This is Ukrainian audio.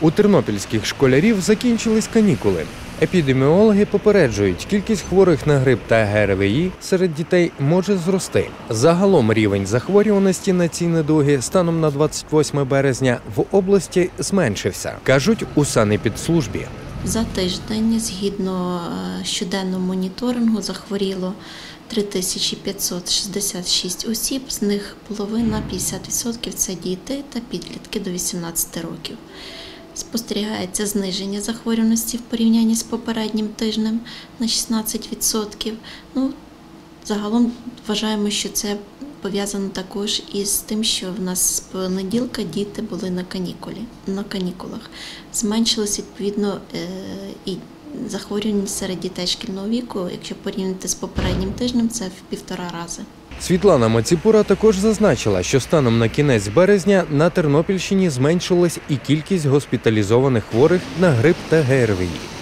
У тернопільських школярів закінчились канікули. Епідеміологи попереджують, кількість хворих на грип та ГРВІ серед дітей може зрости. Загалом рівень захворюваності на ці недуги станом на 28 березня в області зменшився, кажуть у санепідслужбі. За тиждень, згідно е, щоденного моніторингу, захворіло 3566 осіб, з них половина 50% це діти та підлітки до 18 років. Спостерігається зниження захворюваності в порівнянні з попереднім тижнем на 16%. Ну, загалом вважаємо, що це пов'язано також із тим, що в нас з понеділка діти були на канікулі, на канікулах. Зменшилось відповідно е, і захворюваність серед дітей шкільного віку, якщо порівняти з попереднім тижнем, це в півтора рази. Світлана Маціпура також зазначила, що станом на кінець березня на Тернопільщині зменшилась і кількість госпіталізованих хворих на грип та ГРВІ.